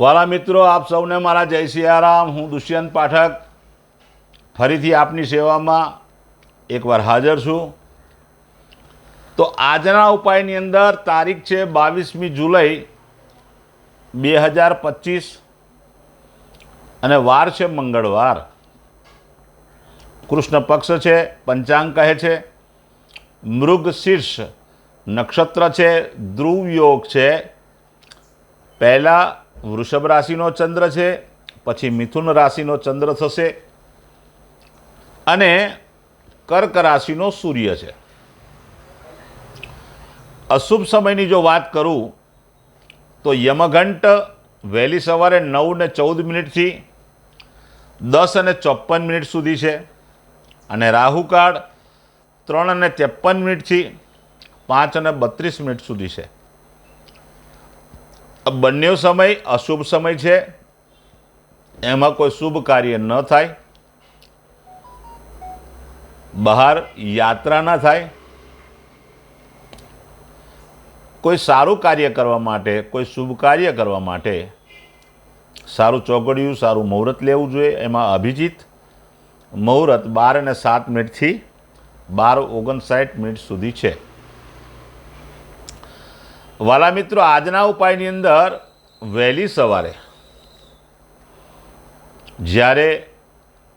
વાલા મિત્રો, આપ સૌને મારા જય સિયારામ હું દુષ્યંત પાઠક. ફરીથી આપની સેવામાં એકવાર હાજર છું. તો આજના ઉપાયની અંદર તારીખ છે બાવીસમી જુલાઈ બે હજાર પચીસ અને વાર છે મંગળવાર. કૃષ્ણ પક્ષ છે, પંચાંગ કહે છે, મૃગ શીર્ષ નક્ષત્ર છે, ધ્રુવ યોગ છે. પહેલાં વૃષભ રાશિનો ચંદ્ર છે, પછી મિથુન રાશિનો ચંદ્ર થશે અને કર્ક રાશિનો સૂર્ય છે. અશુભ સમયની જો વાત કરું, તો યમઘંટ વહેલી સવારે નવ ને ચૌદ મિનિટથી દસ અને ચોપન મિનિટ સુધી છે અને રાહુકાળ ત્રણ અને ત્રેપન મિનિટથી પાંચ અને બત્રીસ મિનિટ સુધી છે. બંને સમય અશુભ સમય છે. એમાં કોઈ શુભ કાર્ય ન થાય. બહાર યાત્રા ના થાય. કોઈ સારું કાર્ય કરવા માટે, કોઈ શુભ કાર્ય કરવા માટે સારું ચોગડિયું સારું મુહૂર્ત લેવું જોઈએ. એમાં અભિજીત મુહૂર્ત બાર અને સાત મિનિટથી બાર ઓગણસાઠ મિનિટ સુધી છે. વાલા મિત્રો, આજના ઉપાયની અંદર વહેલી સવારે જ્યારે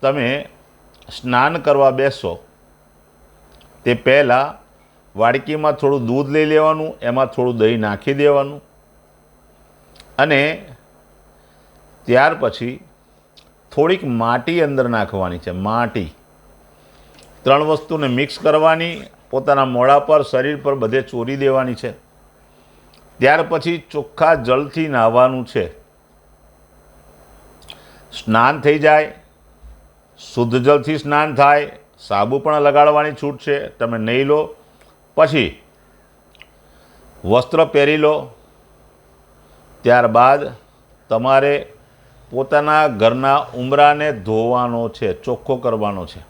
તમે સ્નાન કરવા બેસો, તે પહેલાં વાડકીમાં થોડું દૂધ લઈ લેવાનું, એમાં થોડું દહીં નાખી દેવાનું અને ત્યાર પછી થોડીક માટી અંદર નાખવાની છે, માટી. ત્રણ વસ્તુને મિક્સ કરવાની, પોતાના મોડા પર, શરીર પર બધે ચોરી દેવાની છે. ત્યાર પછી ચોખ્ખા જળથી નાહવાનું છે. સ્નાન થઈ જાય, શુદ્ધ જળથી સ્નાન થાય, સાબુ પણ લગાડવાની છૂટ છે, તમે નહીં લો. પછી વસ્ત્ર પહેરી લો. ત્યારબાદ તમારે પોતાના ઘરના ઉમરાને ધોવાનો છે, ચોખ્ખો કરવાનો છે.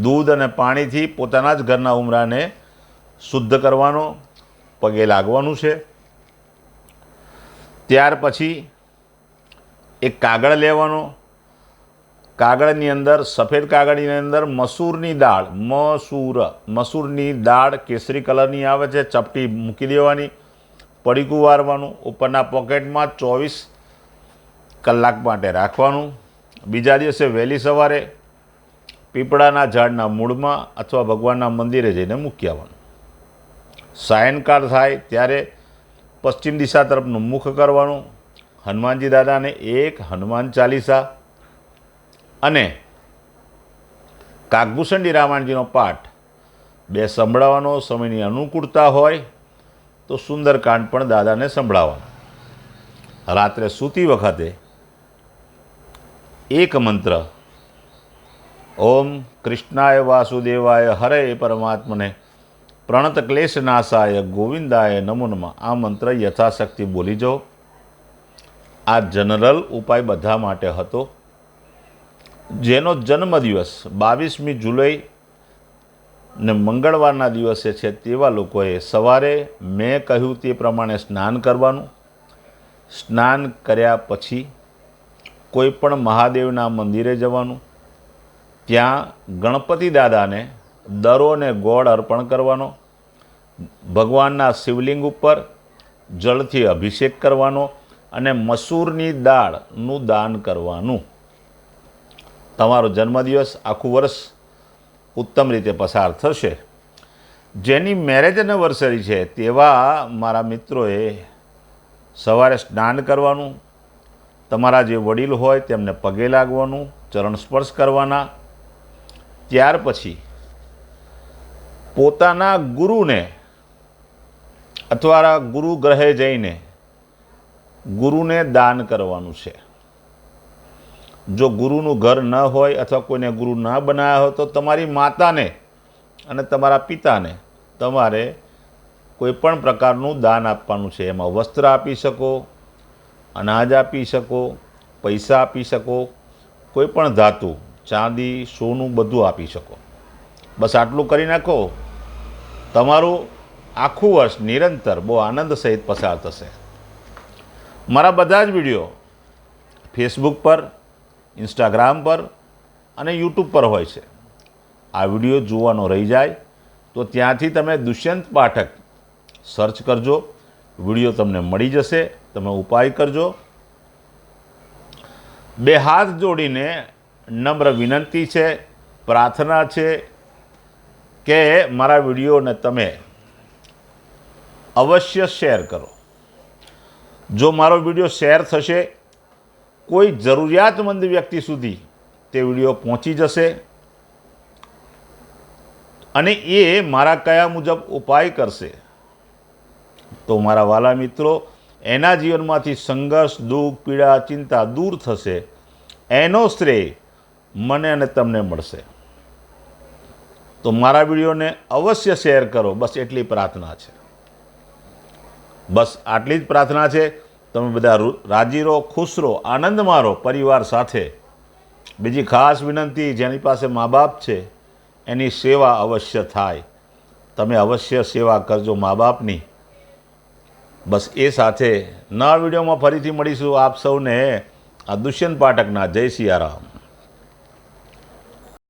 દૂધ અને પાણીથી પોતાના જ ઘરના ઉમરાને શુદ્ધ કરવાનો, પગે લાગવાનું છે. ત્યાર પછી એક કાગળ લેવાનો. કાગળની અંદર, સફેદ કાગળની અંદર મસૂરની દાળ, મસૂર, મસૂરની દાળ કેસરી કલરની આવે છે, ચપટી મૂકી દેવાની, પડીકું વારવાનું, ઉપરના પોકેટમાં ચોવીસ કલાક માટે રાખવાનું. બીજા દિવસે વહેલી સવારે પીપળાના ઝાડના મૂળમાં અથવા ભગવાનના મંદિરે જઈને મૂકી આવવાનું. સાયંકાળ થાય ત્યારે પશ્ચિમ દિશા તરફનું મુખ કરવાનું, હનુમાનજી દાદાને એક હનુમાન ચાલીસા અને કાગભૂષણજી રામાયણજીનો પાઠ બે સંભળાવવાનો, સમયની અનુકૂળતા હોય તો સુંદરકાંડ પણ દાદાને સંભળાવવાનો. રાત્રે સૂતી વખતે એક મંત્ર, ઓમ કૃષ્ણાય વાસુદેવાય હરે પરમાત્મને પ્રણત ક્લેશનાશાય ગોવિંદાય નમો આ મંત્ર યથાશક્તિ બોલી જાઓ. આ જનરલ ઉપાય બધા માટે હતો. જેનો જન્મદિવસ બાવીસમી જુલાઈ ને મંગળવારના દિવસે છે તેવા લોકોએ સવારે મેં કહ્યું તે પ્રમાણે સ્નાન કરવાનું. સ્નાન કર્યા પછી કોઈ પણ મહાદેવના મંદિરે જવાનું. ત્યાં ગણપતિ દાદાને દરો અને ગોળ અર્પણ કરવાનો, ભગવાનના શિવલિંગ ઉપર જળથી અભિષેક કરવાનો અને મસૂરની દાળનું દાન કરવાનું. તમારો જન્મદિવસ આખું વર્ષ ઉત્તમ રીતે પસાર થશે. જેની મેરેજ એનિવર્સરી છે તેવા મારા મિત્રોએ સવારે સ્નાન કરવાનું, તમારા જે વડીલ હોય તેમને પગે લાગવાનું, ચરણ સ્પર્શ કરવાના. ત્યાર પછી પોતાના ગુરુને અથવા ગુરુ ગ્રહે જઈને ગુરુને દાન કરવાનું છે. જો ગુરુનું ઘર ન હોય અથવા કોઈને ગુરુ ન બનાવ્યા હોય તો તમારી માતાને અને તમારા પિતાને તમારે કોઈ પણ પ્રકારનું દાન આપવાનું છે. એમાં વસ્ત્ર આપી શકો, અનાજ આપી શકો, પૈસા આપી શકો, કોઈ પણ ધાતુ, ચાંદી, સોનું બધું આપી શકો. બસ આટલું કરી નાખો. તમારું આખું વર્ષ નિરંતર બહુ આનંદ સહિત પસાર થશે. મારા બધા જ વીડિયો ફેસબુક પર ઇન્સ્ટાગ્રામ પર અને યુટ્યુબ પર હોય છે. આ વીડિયો જોવાનો રહી જાય તો ત્યાંથી તમે દુષ્યંત પાઠક સર્ચ કરજો, વીડિયો તમને મળી જશે, તમે ઉપાય કરજો. બે હાથ જોડીને નમ્ર વિનંતી છે, પ્રાર્થના છે કે મારા વિડીયોને તમે અવશ્ય શેર કરો. જો મારો વીડિયો શેર થશે, કોઈ જરૂરિયાતમંદ વ્યક્તિ સુધી તે વીડિયો પહોંચી જશે અને એ મારા કયા મુજબ ઉપાય કરશે, તો મારા વાલા મિત્રો, એના જીવનમાંથી સંઘર્ષ, દુઃખ, પીડા, ચિંતા દૂર થશે. એનો શ્રેય મને અને તમને મળશે. તો મારા વિડીયોને અવશ્ય શેર કરો. બસ એટલી પ્રાર્થના છે. બસ આટલી જ પ્રાર્થના છે. તમે બધા રાજી રહો, ખુશ રહો, આનંદ મારો પરિવાર સાથે. બીજી ખાસ વિનંતી જેની પાસે મા બાપ છે, એની સેવા અવશ્ય થાય. તમે અવશ્ય સેવા કરજો મા બાપની બસ એ સાથે નવા વિડીયોમાં ફરીથી મળીશું આપ સૌને આ દુષ્યંત પાઠકના જય સિયારામ.